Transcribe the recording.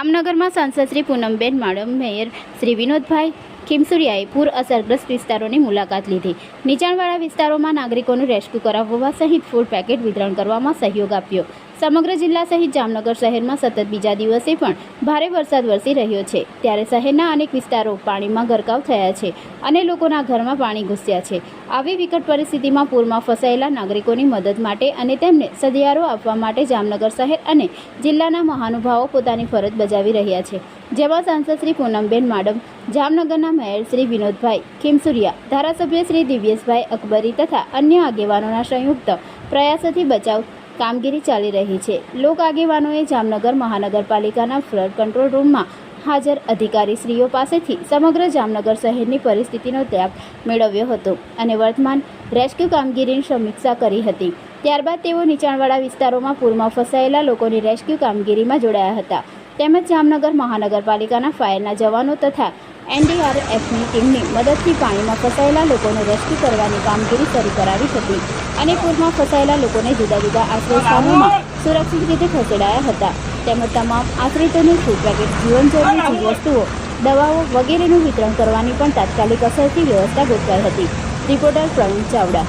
જામનગરમાં સાંસદ શ્રી પૂનમબેન માડમ, મેયર શ્રી વિનોદભાઈ ખીમસુરિયાએ પૂર અસરગ્રસ્ત વિસ્તારોની મુલાકાત લીધી. નીચાણવાળા વિસ્તારોમાં નાગરિકોનું રેસ્ક્યુ કરાવવા સહિત ફૂડ પેકેટ વિતરણ કરવામાં સહયોગ આપ્યો. સમગ્ર જિલ્લા સહિત જામનગર શહેરમાં સતત બીજા દિવસે પણ ભારે વરસાદ વરસી રહ્યો છે. ત્યારે શહેરના અનેક વિસ્તારો પાણીમાં ગરકાવ થયા છે અને લોકોના ઘરમાં પાણી ઘૂસ્યા છે. આવી વિકટ પરિસ્થિતિમાં પૂરમાં ફસાયેલા નાગરિકોની મદદ માટે અને તેમને સધિયારો આપવા માટે જામનગર શહેર અને જિલ્લાના મહાનુભાવો પોતાની ફરજ બજાવી રહ્યા છે. જેમાં સાંસદ શ્રી પૂનમબેન માડમ, જામનગરના મેયર શ્રી વિનોદભાઈ ખીમસુરિયા, ધારાસભ્ય શ્રી દિવ્યેશભાઈ અકબરી તથા અન્ય આગેવાનોના સંયુક્ત પ્રયાસોથી બચાવ કામગીરી ચાલી રહી છે. લોક આગેવાનોએ જામનગર મહાનગરપાલિકાના ફ્લડ કંટ્રોલ રૂમમાં હાજર અધિકારીશ્રીઓ પાસેથી સમગ્ર જામનગર શહેરની પરિસ્થિતિનો ત્યાગ મેળવ્યો હતો અને વર્તમાન રેસ્ક્યુ કામગીરીની સમીક્ષા કરી હતી. ત્યારબાદ તેઓ નીચાણવાળા વિસ્તારોમાં પૂરમાં ફસાયેલા લોકોની રેસ્ક્યુ કામગીરીમાં જોડાયા હતા. તેમજ જામનગર મહાનગરપાલિકાના ફાયરના જવાનો તથા એનડીઆરએફની ટીમની મદદથી પાણીમાં ફસાયેલા લોકોને રેસ્ક્યુ કરવાની કામગીરી શરૂ કરાવી હતી અને પૂરમાં ફસાયેલા લોકોને જુદા જુદા આશ્રયસ્થાનોમાં સુરક્ષિત રીતે ખસેડાયા હતા. તેમજ તમામ આશ્રિતોને ફૂડ પેકેટ જીવનજરૂરી ચીજવસ્તુઓ, દવાઓ વગેરેનું વિતરણ કરવાની પણ તાત્કાલિક અસરથી વ્યવસ્થા ગોઠવાઈ હતી. રિપોર્ટર પ્રવીણ ચાવડા.